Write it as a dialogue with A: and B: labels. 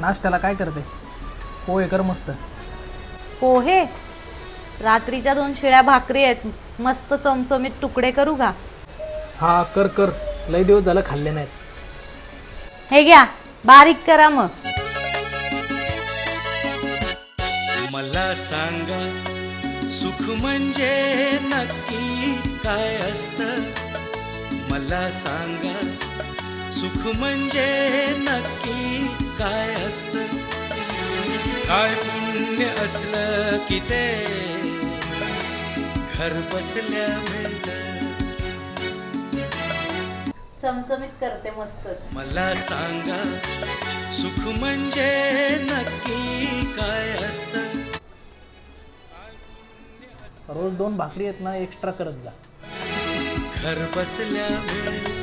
A: नाश्त्याला काय करते? पोहे कर मस्त.
B: पोहे? रात्रीच्या दोन शिळ्या भाकरी आहेत. मस्त चमचमीत तुकडे करू का?
A: हा कर कर. लई दिवस झालं खाल्ले नाहीत.
B: हे घ्या. बारीक करा मग.
C: मला सांगा सुख म्हणजे नक्की काय असत? मला सांगा सुख म्हणजे नक्की काय पुण्य असलं की ते घर बसल्या मिळत.
B: चमचमीत करते मस्त.
C: मला सांगा सुख म्हणजे नक्की काय असतं?
A: रोज दोन भाकरी आहेत ना एक्स्ट्रा करत जा.
C: घर बसल्या मिळत.